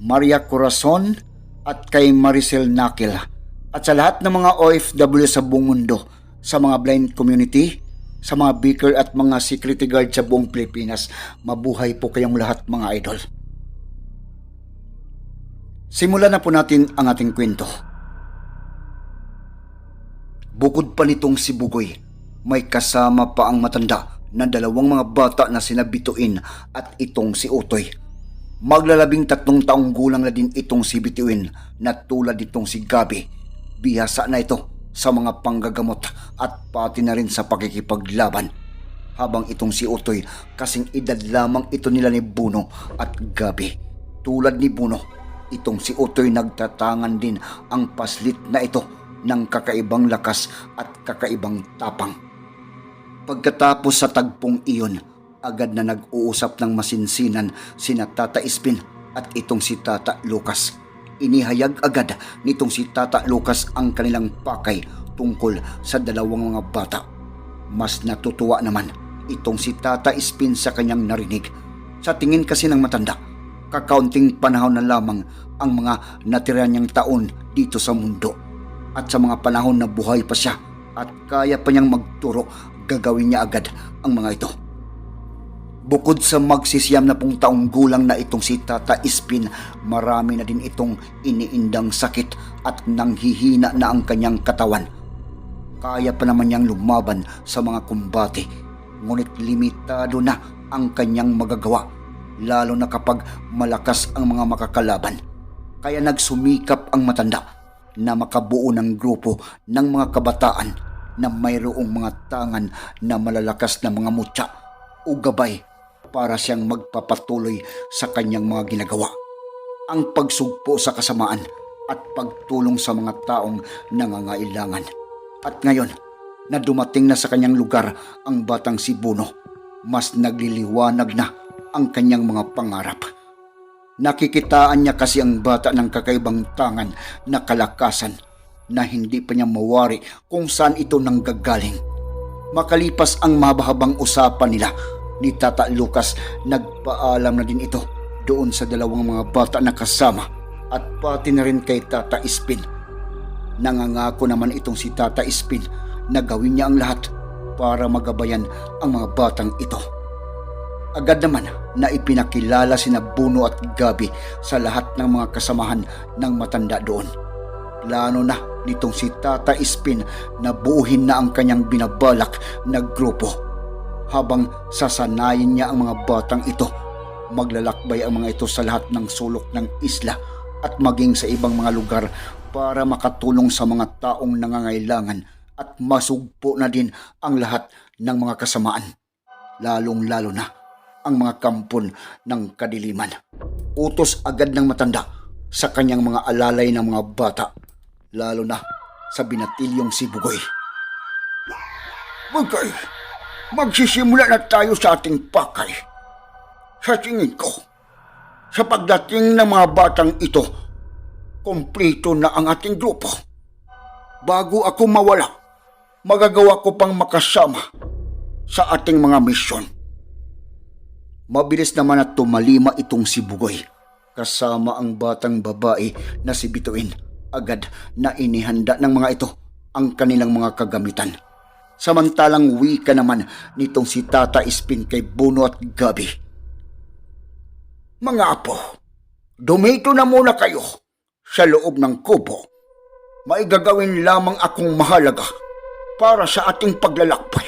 Maria Corazon, at kay Maricel Nakil. At sa lahat ng mga OFW sa buong mundo, sa mga blind community, sa mga beaker at mga security guard sa buong Pilipinas, mabuhay po kayong lahat mga idol. Simulan na po natin ang ating kwento. Bukod pa nitong si Bugoy, may kasama pa ang matanda na dalawang mga bata na sinabituin at itong si Utoy. Maglalabing tatlong taong gulang na din itong si Bituin na tulad nitong si Gabi. Bihasa na ito sa mga panggagamot at pati na rin sa pakikipaglaban. Habang itong si Utoy kasing edad lamang ito nila ni Buno at Gabi. Tulad ni Buno, itong si Utoy nagtatangan din ang paslit na ito ng kakaibang lakas at kakaibang tapang. Pagkatapos sa tagpong iyon, agad na nag-uusap ng masinsinan sina Tata Ispin at itong si Tata Lucas. Inihayag agad nitong si Tata Lucas ang kanilang pakay tungkol sa dalawang mga bata. Mas natutuwa naman itong si Tata Ispin sa kanyang narinig. Sa tingin kasi ng matanda, kakaunting panahon na lamang ang mga natira niyang taon dito sa mundo. At sa mga panahon na buhay pa siya at kaya pa niyang magturo, gagawin niya agad ang mga ito. Bukod sa magsisiyam na pong taong gulang na itong si Tata Ispin, marami na din itong iniindang sakit at nanghihina na ang kanyang katawan. Kaya pa naman niyang lumaban sa mga kumbate, ngunit limitado na ang kanyang magagawa, lalo na kapag malakas ang mga makakalaban. Kaya nagsumikap ang matanda na makabuo ng grupo ng mga kabataan na mayroong mga tangan na malalakas na mga mutya o gabay para siyang magpapatuloy sa kanyang mga ginagawa. Ang pagsugpo sa kasamaan at pagtulong sa mga taong nangangailangan. At ngayon, na dumating na sa kanyang lugar ang batang si Buno, mas nagliliwanag na ang kanyang mga pangarap. Nakikitaan niya kasi ang bata ng kakaibang tangan na kalakasan na hindi pa niya mawari kung saan ito nanggagaling. Makalipas ang mabahabang usapan nila ni Tata Lucas, nagpaalam na din ito doon sa dalawang mga bata na kasama at pati na rin kay Tata Ispin. Nangangako naman itong si Tata Ispin na gawin niya ang lahat para magabayan ang mga batang ito. Agad naman na ipinakilala sina Buno at Gabi sa lahat ng mga kasamahan ng matanda doon. Plano na nitong si Tata Ispin na buuhin na ang kanyang binabalak na grupo. Habang sasanayin niya ang mga batang ito, maglalakbay ang mga ito sa lahat ng sulok ng isla at maging sa ibang mga lugar para makatulong sa mga taong nangangailangan at masugpo na din ang lahat ng mga kasamaan. Lalong-lalo na ang mga kampon ng kadiliman. Utos agad ng matanda sa kanyang mga alalay ng mga bata, lalo na sa binatilyong si Bugoy. Bugoy, magsisimula na tayo sa ating pakay. Sa tingin ko, sa pagdating ng mga batang ito, kumplito na ang ating grupo. Bago ako mawala, magagawa ko pang makasama sa ating mga misyon. Mabilis naman at tumalima itong si Bugoy. Kasama ang batang babae na si Bituin. Agad na inihanda ng mga ito ang kanilang mga kagamitan. Samantalang wika naman nitong si Tata Ispin kay Buno at Gabi. Mga apo, dumito na muna kayo sa loob ng kubo. May gagawin lamang akong mahalaga para sa ating paglalakbay.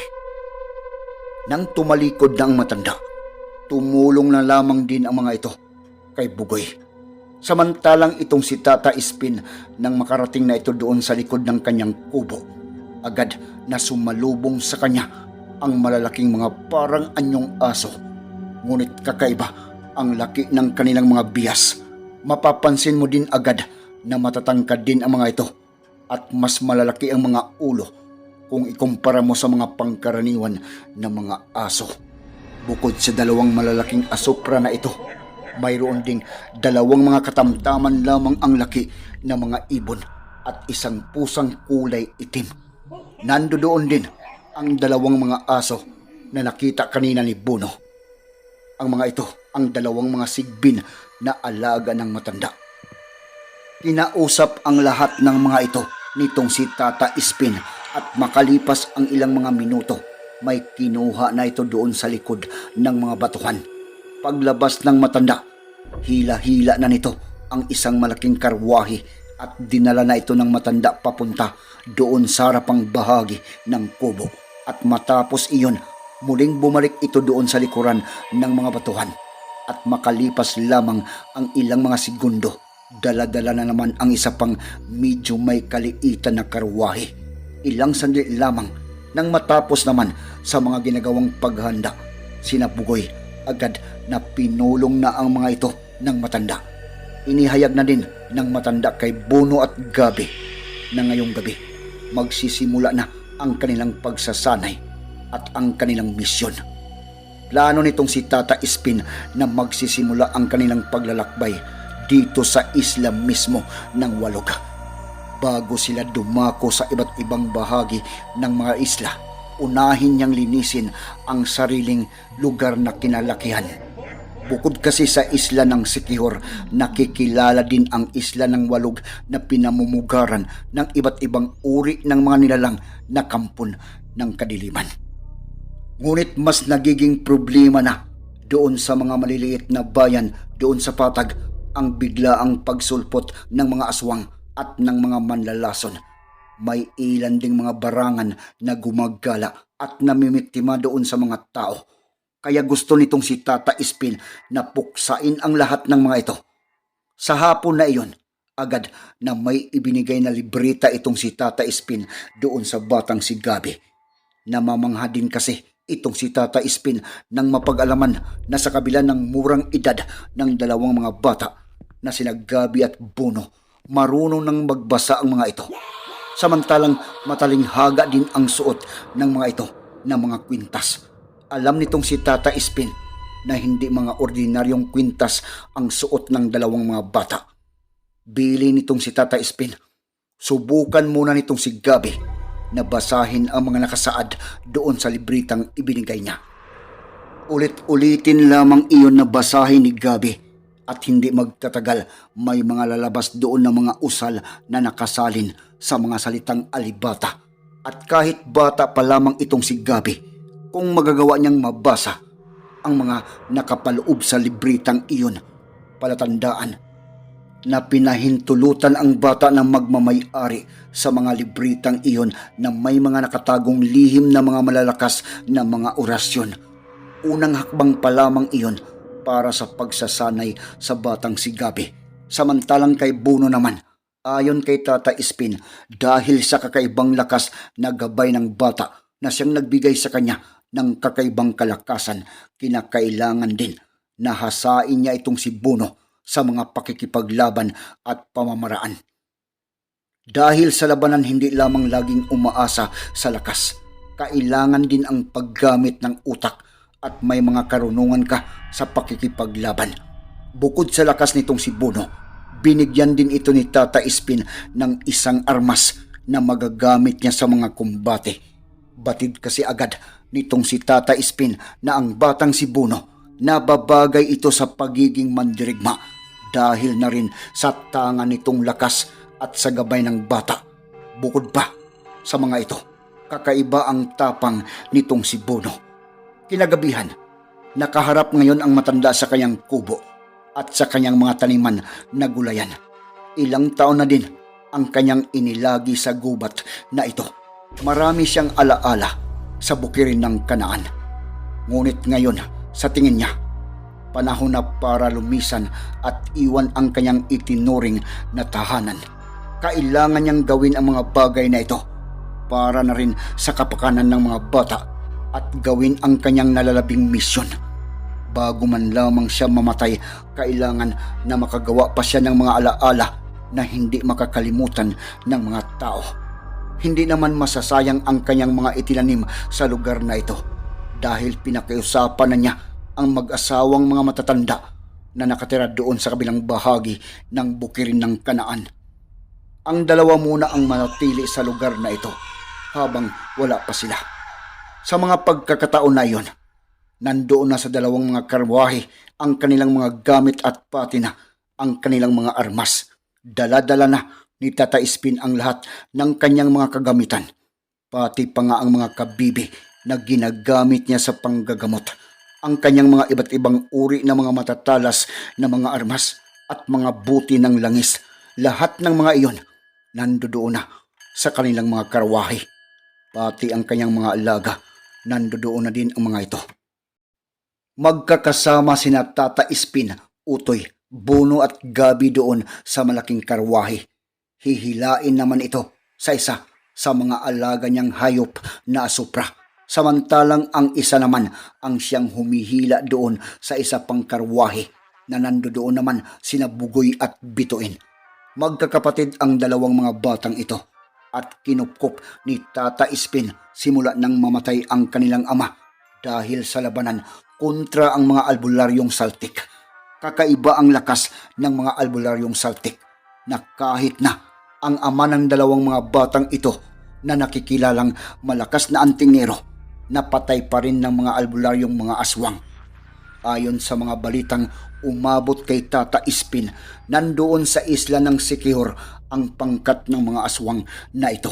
Nang tumalikod na ang matanda, tumulong na lamang din ang mga ito kay Bugoy. Samantalang itong si Tata Ispin nang makarating na ito doon sa likod ng kanyang kubo, agad na sumalubong sa kanya ang malalaking mga parang anyong aso. Ngunit kakaiba ang laki ng kanilang mga biyas. mapapansin mo din agad na matatangkad din ang mga ito at mas malalaki ang mga ulo kung ikumpara mo sa mga pangkaraniwan na mga aso. Bukod sa dalawang malalaking asopra na ito, mayroon ding dalawang mga katamtaman lamang ang laki na mga ibon at isang pusang kulay itim. Nando doon din ang dalawang mga aso na nakita kanina ni Buno. Ang mga ito ang dalawang mga sigbin na alaga ng matanda. Kinausap ang lahat ng mga ito nitong si Tata Ispin at makalipas ang ilang mga minuto, may kinuha na ito doon sa likod ng mga batuhan. Paglabas ng matanda, hila-hila na nito ang isang malaking karwahe at dinala na ito ng matanda papunta doon sa harapang bahagi ng kubo. At matapos iyon, muling bumalik ito doon sa likuran ng mga batuhan. At makalipas lamang ang ilang mga segundo, dala-dala na naman ang isa pang medyo may kaliitan na karwahe. Ilang sandali lamang nang matapos naman sa mga ginagawang paghanda, sinapugoy agad na pinulong na ang mga ito ng matanda. Inihayag na din ng matanda kay Bono at Gabi na ngayong gabi magsisimula na ang kanilang pagsasanay at ang kanilang misyon. Plano nitong si Tata Ispin na magsisimula ang kanilang paglalakbay dito sa isla mismo ng Walog. Bago sila dumako sa iba't ibang bahagi ng mga isla, unahin niyang linisin ang sariling lugar na kinalakihan. Bukod kasi sa isla ng Sikihor, nakikilala din ang isla ng Walog na pinamumugaran ng iba't ibang uri ng mga nilalang na kampon ng kadiliman. Ngunit mas nagiging problema na doon sa mga maliliit na bayan doon sa patag ang biglaang pagsulpot ng mga aswang at ng mga manlalason. May ilan ding mga barangan na gumagala at namimiktima doon sa mga tao. Kaya gusto nitong si Tata Ispin na puksain ang lahat ng mga ito. Sa hapon na iyon, agad na may ibinigay na libreta itong si Tata Ispin doon sa batang si Gabi. Namamangha din kasi itong si Tata Ispin nang mapag-alaman na sa kabila ng murang edad ng dalawang mga bata na sina Gabi at Bono, marunong nang magbasa ang mga ito. Samantalang matalinghaga din ang suot ng mga ito na mga kwintas. Alam nitong si Tata Ispin na hindi mga ordinaryong kwintas ang suot ng dalawang mga bata. Bili nitong si Tata Ispin. Subukan muna nitong si Gabi na basahin ang mga nakasaad doon sa libritang ibinigay niya. Ulit-ulitin lamang iyon na basahin ni Gabi at hindi magtatagal may mga lalabas doon ng mga usal na nakasalin sa mga salitang alibata. At kahit bata pa lamang itong si Gabi, kung magagawa niyang mabasa ang mga nakapaloob sa libritang iyon, palatandaan na pinahintulutan ang bata ng magmamayari sa mga libritang iyon na may mga nakatagong lihim na mga malalakas na mga orasyon. Unang hakbang pa lamang iyon para sa pagsasanay sa batang si Gabi. Samantalang kay Buno naman, ayon kay Tata Ispin, dahil sa kakaibang lakas na gabay ng bata na siyang nagbigay sa kanya ng kakaibang kalakasan, kinakailangan din na hasain niya itong si Buno sa mga pakikipaglaban at pamamaraan. Dahil sa labanan hindi lamang laging umaasa sa lakas, kailangan din ang paggamit ng utak at may mga karunungan ka sa pakikipaglaban. Bukod sa lakas nitong si Buno, binigyan din ito ni Tata Ispin ng isang armas na magagamit niya sa mga kumbate. Batid kasi agad nitong si Tata Ispin na ang batang si Buno nababagay ito sa pagiging mandirigma dahil na rin sa tanga nitong lakas at sa gabay ng bata. Bukod pa sa mga ito, kakaiba ang tapang nitong si Bono. Kinagabihan, nakaharap ngayon ang matanda sa kanyang kubo at sa kanyang mga taniman na gulayan. Ilang taon na din ang kanyang inilagi sa gubat na ito. Marami siyang alaala sa bukirin ng kanaan. Ngunit ngayon, sa tingin niya, panahon na para lumisan at iwan ang kanyang itinuring na tahanan. Kailangan niyang gawin ang mga bagay na ito para na rin sa kapakanan ng mga bata at gawin ang kanyang nalalabing misyon. bago man lamang siya mamatay, kailangan na makagawa pa siya ng mga alaala na hindi makakalimutan ng mga tao. Hindi naman masasayang ang kanyang mga itinanim sa lugar na ito dahil pinakiusapan na niya ang mag-asawang mga matatanda na nakatira doon sa kabilang bahagi ng bukirin ng kanaan. Ang dalawa muna ang manatili sa lugar na ito habang wala pa sila. Sa mga pagkakataon na iyon, nandoon na sa dalawang mga karwahe ang kanilang mga gamit at pati na ang kanilang mga armas. Dala-dala na ni Tata Ispin ang lahat ng kanyang mga kagamitan, pati pa nga ang mga kabibi na ginagamit niya sa panggagamot. Ang kanyang mga iba't ibang uri na mga matatalas na mga armas at mga buti ng langis. Lahat ng mga iyon nandoon na sa kanilang mga karwahe. Pati ang kanyang mga alaga, nandoon na din ang mga ito. Magkakasama sina Tata Ispin, Utoy, Bono at Gabi doon sa malaking karwahe. Hihilain naman ito sa isa sa mga alaga niyang hayop na asupra. Samantalang ang isa naman ang siyang humihila doon sa isa pang karwahe na nandoon naman sina Bugoy at Bituin. Magkakapatid ang dalawang mga batang ito at kinupkop ni Tata Ispin simula nang mamatay ang kanilang ama dahil sa labanan kontra ang mga albularyong saltik. Kakaiba ang lakas ng mga albularyong saltik na kahit na ang ama ng dalawang mga batang ito na nakikilalang malakas na antingero napatay pa rin ng mga albularyong mga aswang. Ayon sa mga balitang umabot kay Tata Ispin, nandoon sa isla ng Sikihor ang pangkat ng mga aswang na ito.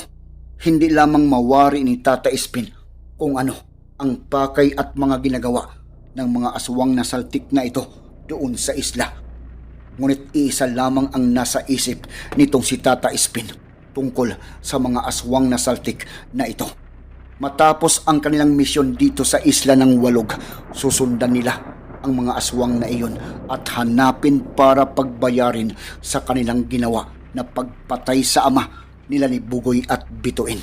Hindi lamang mawari ni Tata Ispin kung ano ang pakay at mga ginagawa ng mga aswang na saltik na ito doon sa isla. Ngunit isa lamang ang nasa isip nitong si Tata Ispin tungkol sa mga aswang na saltik na ito. Matapos ang kanilang misyon dito sa isla ng Walog, susundan nila ang mga aswang na iyon at hanapin para pagbayarin sa kanilang ginawa na pagpatay sa ama nila ni Bugoy at Bituin.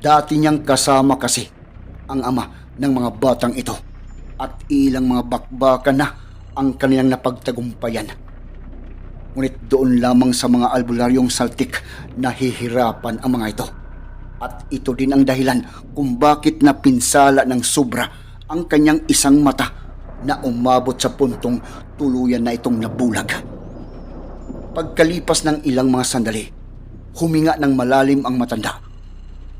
Dati niyang kasama kasi ang ama ng mga batang ito at ilang mga bakbakan na ang kanilang napagtagumpayan. Ngunit doon lamang sa mga albularyong saltik nahihirapan ang mga ito. At ito din ang dahilan kung bakit napinsala ng sobra ang kanyang isang mata na umabot sa puntong tuluyan na itong nabulag. Pagkalipas ng ilang mga sandali, huminga ng malalim ang matanda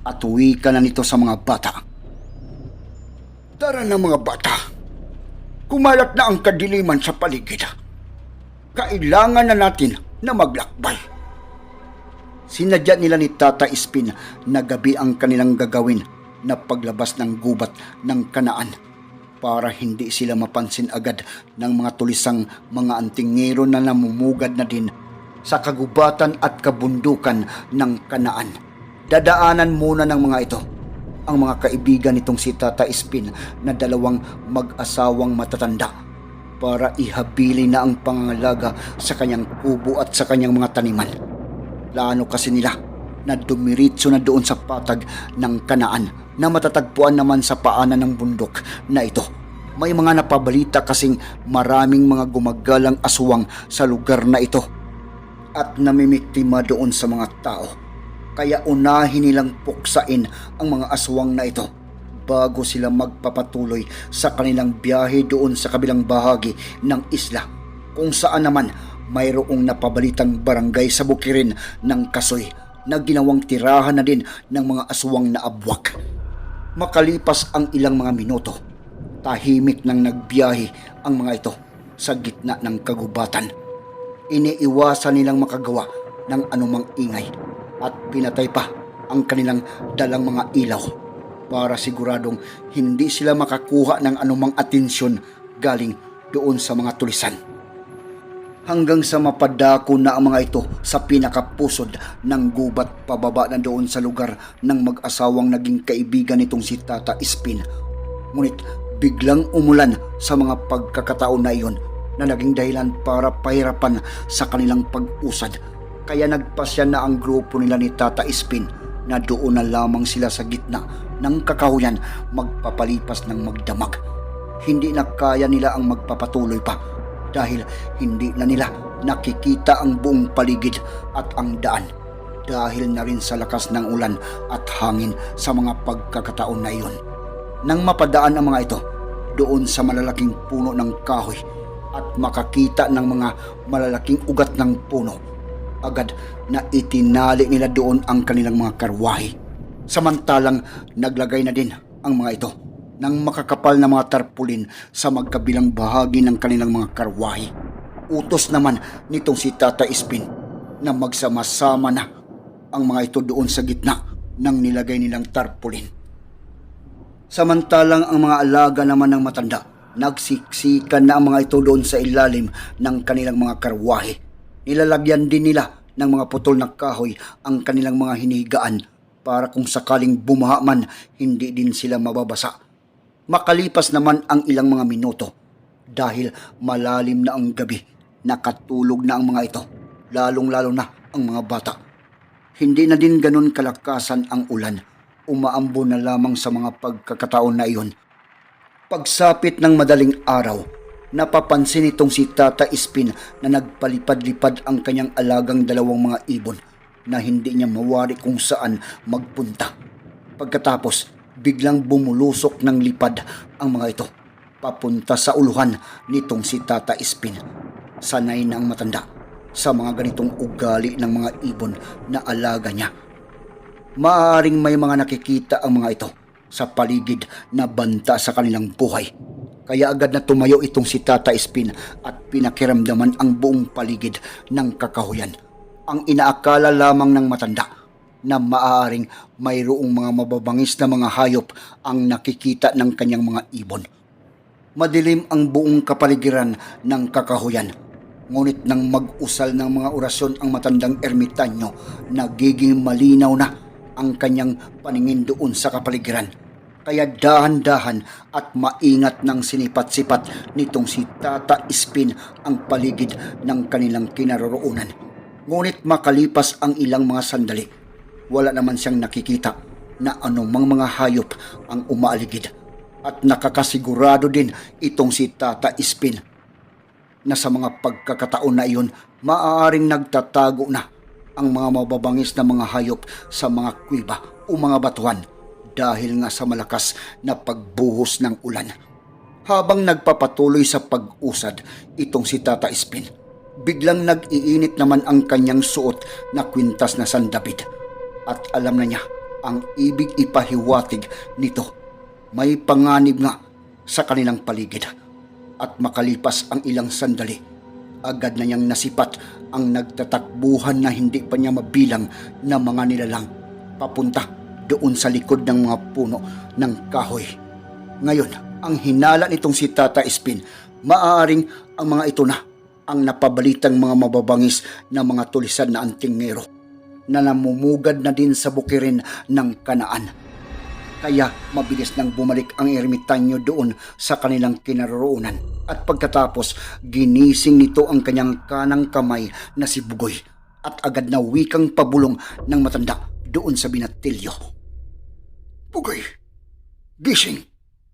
at uwi ka na nito sa mga bata. Tara na mga bata, kumalat na ang kadiliman sa paligid. Kailangan na natin na maglakbay. Sinadya nila ni Tata Ispin na gabi ang kanilang gagawin na paglabas ng gubat ng kanaan para hindi sila mapansin agad ng mga tulisang mga antingero na namumugad na din sa kagubatan at kabundukan ng kanaan. Dadaanan muna ng mga ito ang mga kaibigan nitong si Tata Ispin na dalawang mag-asawang matatanda para ihabili na ang pangangalaga sa kanyang kubo at sa kanyang mga taniman. Plano kasi nila na dumiritso na doon sa patag ng kanaan na matatagpuan naman sa paanan ng bundok na ito. May mga napabalita kasing maraming mga gumagalang aswang sa lugar na ito at namimiktima doon sa mga tao. Kaya unahin nilang puksain ang mga aswang na ito bago sila magpapatuloy sa kanilang biyahe doon sa kabilang bahagi ng isla kung saan naman mayroong napabalitang barangay sa bukirin ng Kasoy na ginawang tirahan na din ng mga aswang na abwak. Makalipas ang ilang mga minuto, tahimik nang nagbiyahe ang mga ito sa gitna ng kagubatan. Iniiwasan nilang makagawa ng anumang ingay at pinatay pa ang kanilang dalang mga ilaw para siguradong hindi sila makakuha ng anumang atensyon galing doon sa mga tulisan hanggang sa mapadako na ang mga ito sa pinakapusod ng gubat pababa na doon sa lugar ng mag-asawang naging kaibigan nitong si Tata Ispin. Ngunit biglang umulan sa mga pagkakataon na iyon na naging dahilan para pahirapan sa kanilang pag-usad. Kaya nagpasya na ang grupo nila ni Tata Ispin na doon na lamang sila sa gitna ng kakahuyan magpapalipas ng magdamag. hindi na kaya nila ang magpapatuloy pa dahil hindi na nila nakikita ang buong paligid at ang daan dahil na rin sa lakas ng ulan at hangin sa mga pagkakataon na iyon. Nang mapadaan ang mga ito doon sa malalaking puno ng kahoy at makakita ng mga malalaking ugat ng puno, agad na itinali nila doon ang kanilang mga karwahe. Samantalang naglagay na din ang mga ito ng makakapal na mga tarpulin sa magkabilang bahagi ng kanilang mga karwahe. Utos naman nitong si Tata Ispin na magsama-sama na ang mga ito doon sa gitna ng nilagay nilang tarpulin. Samantalang ang mga alaga naman ng matanda, nagsiksikan na ang mga ito doon sa ilalim ng kanilang mga karwahe. Nilalagyan din nila ng mga putol na kahoy ang kanilang mga hinigaan para kung sakaling bumaha man, hindi din sila mababasa. Makalipas naman ang ilang mga minuto dahil malalim na ang gabi, nakatulog na ang mga ito, lalong-lalo na ang mga bata. Hindi na din ganun kalakasan ang ulan, umaambo na lamang sa mga pagkakataon na iyon. Pagsapit ng madaling araw, napapansin itong si Tata Ispin na nagpalipad-lipad ang kanyang alagang dalawang mga ibon na hindi niya mawari kung saan magpunta. Pagkatapos, biglang bumulusok ng lipad ang mga ito papunta sa uluhan nitong si Tata Ispin. Sanay na ang matanda sa mga ganitong ugali ng mga ibon na alaga niya. Maaring may mga nakikita ang mga ito sa paligid na banta sa kanilang buhay. Kaya agad na tumayo itong si Tata Ispin at pinakiramdaman ang buong paligid ng kakahuyan. Ang inaakala lamang ng matanda na maaaring mayroong mga mababangis na mga hayop ang nakikita ng kanyang mga ibon. Madilim ang buong kapaligiran ng kakahuyan. Ngunit nang mag-usal ng mga orasyon ang matandang ermitanyo, nagiging malinaw na ang kanyang paningin doon sa kapaligiran. Kaya dahan-dahan at maingat ng sinipat-sipat nitong si Tata Ispin ang paligid ng kanilang kinaroroonan. Ngunit makalipas ang ilang mga sandali, wala naman siyang nakikita na anumang mga hayop ang umaaligid. At nakakasigurado din itong si Tata Ispin na sa mga pagkakataon na iyon maaaring nagtatago na ang mga mababangis na mga hayop sa mga kuiba o mga batuhan dahil nga sa malakas na pagbuhos ng ulan. Habang nagpapatuloy sa pag-usad itong si Tata Ispin, biglang nag-iinit naman ang kanyang suot na kwintas na sandabid at alam na niya ang ibig ipahiwatig nito. May panganib nga sa kanilang paligid at makalipas ang ilang sandali, agad na niyang nasipat ang nagtatakbuhan na hindi pa niya mabilang na mga nilalang papunta doon sa likod ng mga puno ng kahoy. Ngayon, ang hinala nitong si Tata Espin, maaaring ang mga ito na ang napabalitang mga mababangis na mga tulisan na antingero na namumugad na din sa bukirin ng kanaan. Kaya mabilis nang bumalik ang ermitanyo doon sa kanilang kinaroroonan. At pagkatapos, ginising nito ang kanyang kanang kamay na si Bugoy at agad na wikang pabulong ng matanda doon sa binatilyo. Bugoy, gising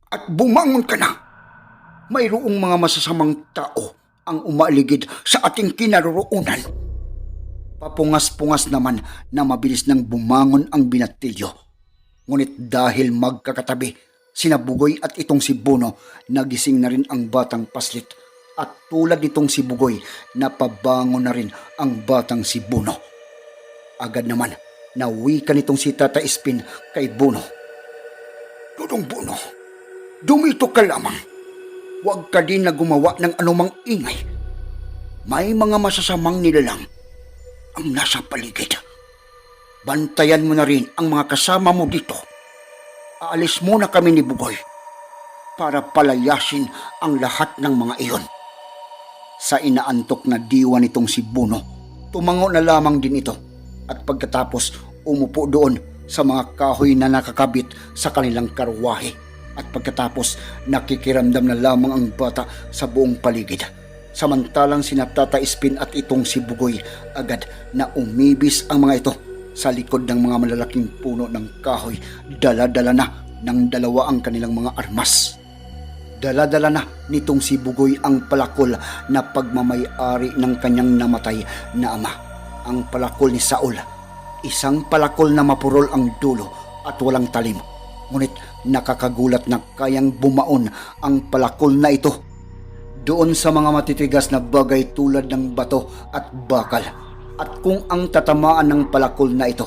at bumangon ka na. Mayroong mga masasamang tao ang umaaligid sa ating kinaroroonan. Papungas-pungas naman na mabilis nang bumangon ang binatilyo. Ngunit dahil magkakatabi, sina Bugoy at itong si Bono, nagising na rin ang batang paslit. At tulad nitong si Bugoy, napabangon na rin ang batang si Bono. Agad naman, nawika nitong si Tata Espin kay Bono. Dudong Bono, dumito ka lamang. Huwag ka din na gumawa ng anumang ingay. May mga masasamang nilalang ang nasa paligid. Bantayan mo na rin ang mga kasama mo dito. Aalis muna kami ni Bugoy para palayasin ang lahat ng mga iyon. Sa inaantok na diwa nitong si Buno, tumango na lamang din ito at pagkatapos umupo doon sa mga kahoy na nakakabit sa kanilang karwahe at pagkatapos nakikiramdam na lamang ang bata sa buong paligid. Samantalang sinatata Ispin at itong si Bugoy agad na umibis ang mga ito sa likod ng mga malalaking puno ng kahoy. Dala-dala na ng dalawa ang kanilang mga armas. Dala-dala na nitong si Bugoy ang palakol na pagmamayari ng kanyang namatay na ama. Ang palakol ni Saul. Isang palakol na mapurol ang dulo at walang talim. Ngunit nakakagulat na kayang bumaon ang palakol na ito. Doon sa mga matitigas na bagay tulad ng bato at bakal. At kung ang tatamaan ng palakol na ito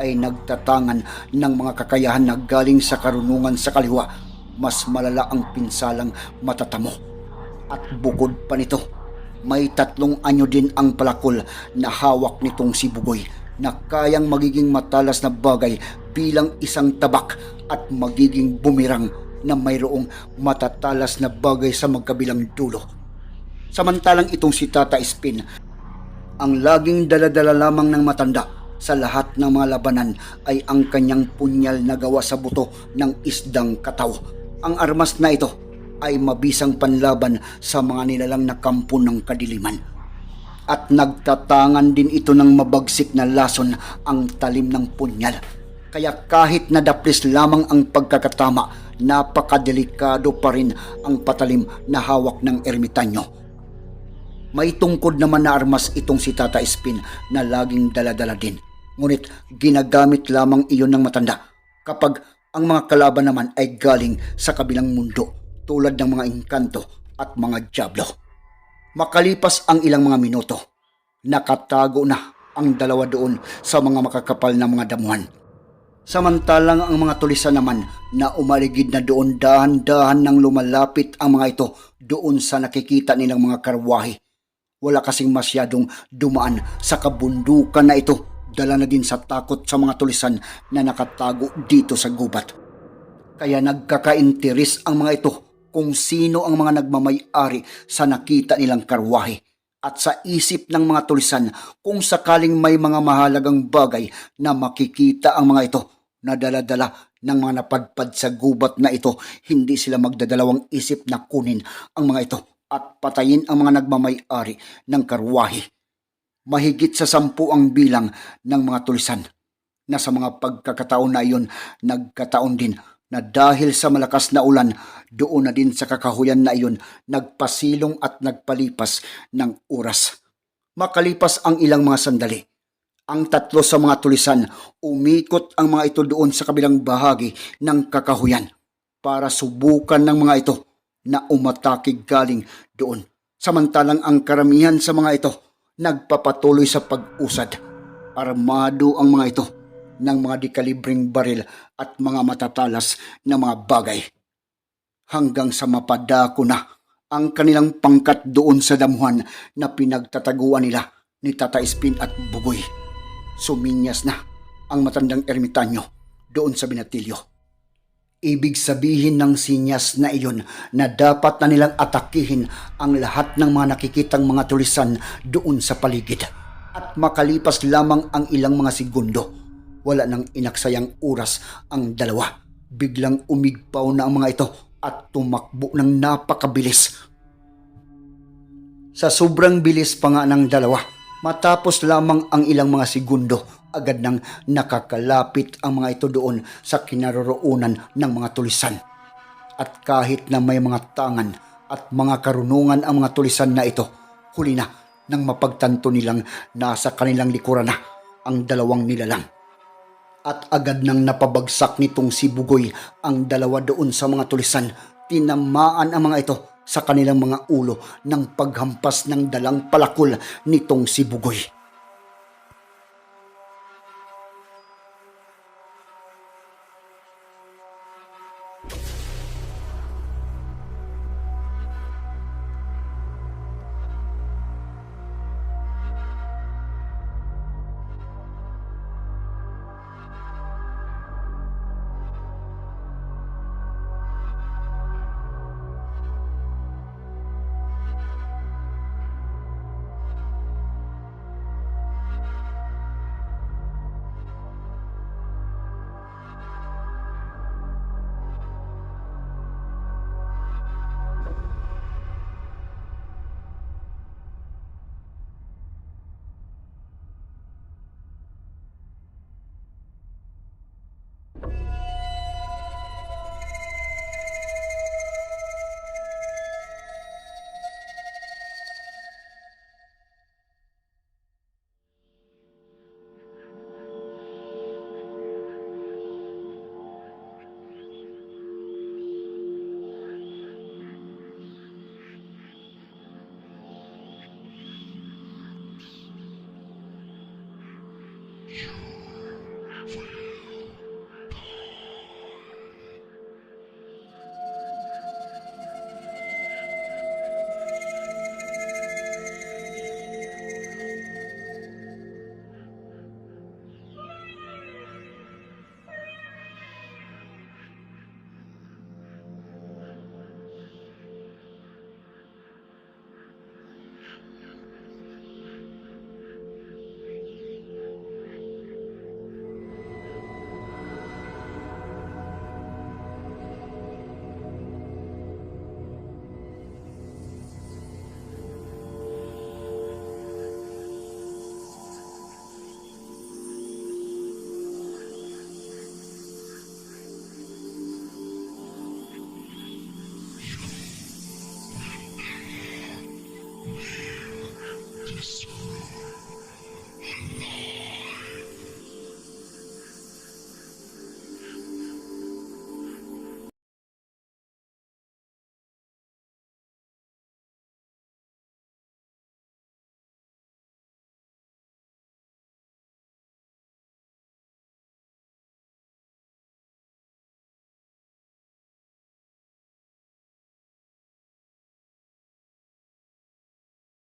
ay nagtatangan ng mga kakayahan na galing sa karunungan sa kaliwa, mas malala ang pinsalang matatamo. At bukod pa nito, may tatlong anyo din ang palakol na hawak nitong si Bugoy na kayang magiging matalas na bagay bilang isang tabak at magiging bumirang na mayroong matatalas na bagay sa magkabilang dulo. Samantalang itong si Tata Spin ang laging daladala lamang ng matanda sa lahat ng mga labanan ay ang kanyang punyal na gawa sa buto ng isdang kataw. Ang armas na ito ay mabisang panlaban sa mga nilalang na kampo ng kadiliman. At nagtatangan din ito ng mabagsik na lason ang talim ng punyal. Kaya kahit nadaplis lamang ang pagkakatama, napakadelikado pa rin ang patalim na hawak ng ermitanyo. May tungkod naman na armas itong si Tata Spin na laging daladala din. Ngunit ginagamit lamang iyon ng matanda kapag ang mga kalaban naman ay galing sa kabilang mundo tulad ng mga engkanto at mga diablo. Makalipas ang ilang mga minuto, nakatago na ang dalawa doon sa mga makakapal na mga damuhan. Samantalang ang mga tulisan naman na umaligid na doon dahan-dahan nang lumalapit ang mga ito doon sa nakikita nilang mga karwahe. Wala kasing masyadong dumaan sa kabundukan na ito. Dala na din sa takot sa mga tulisan na nakatago dito sa gubat. Kaya nagkakainteres ang mga ito kung sino ang mga nagmamay-ari sa nakita nilang karwahe at sa isip ng mga tulisan kung sakaling may mga mahalagang bagay na makikita ang mga ito na dala-dala ng mga napadpad sa gubat na ito, hindi sila magdadalawang isip na kunin ang mga ito at patayin ang mga nagmamay-ari ng karwahe. Mahigit sa sampu ang bilang ng mga tulisan na sa mga pagkakataon na iyon nagkataon din na dahil sa malakas na ulan, doon na din sa kakahuyan na iyon nagpasilong at nagpalipas ng oras. Makalipas ang ilang mga sandali, ang tatlo sa mga tulisan, umikot ang mga ito doon sa kabilang bahagi ng kakahuyan para subukan ng mga ito na umatakig galing doon. Samantalang ang karamihan sa mga ito nagpapatuloy sa pag-usad. Armado ang mga ito ng mga dekalibring baril at mga matatalas na mga bagay. Hanggang sa mapadako na ang kanilang pangkat doon sa damuhan na pinagtataguan nila ni Tata Spin at Bugoy. Suminyas na ang matandang ermitanyo doon sa binatilyo. Ibig sabihin ng sinyas na iyon na dapat na nilang atakihin ang lahat ng mga nakikitang mga tulisan doon sa paligid. At makalipas lamang ang ilang mga segundo, wala nang inaksayang oras ang dalawa. Biglang umigpaw na ang mga ito at tumakbo ng napakabilis. Sa sobrang bilis pa nga ng dalawa, matapos lamang ang ilang mga segundo, agad nang nakakalapit ang mga ito doon sa kinaroroonan ng mga tulisan. At kahit na may mga tangan at mga karunungan ang mga tulisan na ito, huli na nang mapagtanto nilang nasa kanilang likuran na ang dalawang nilalang. At agad nang napabagsak nitong si Bugoy ang dalawa doon sa mga tulisan, tinamaan ang mga ito sa kanilang mga ulo ng paghampas ng dalang palakol nitong si Bugoy.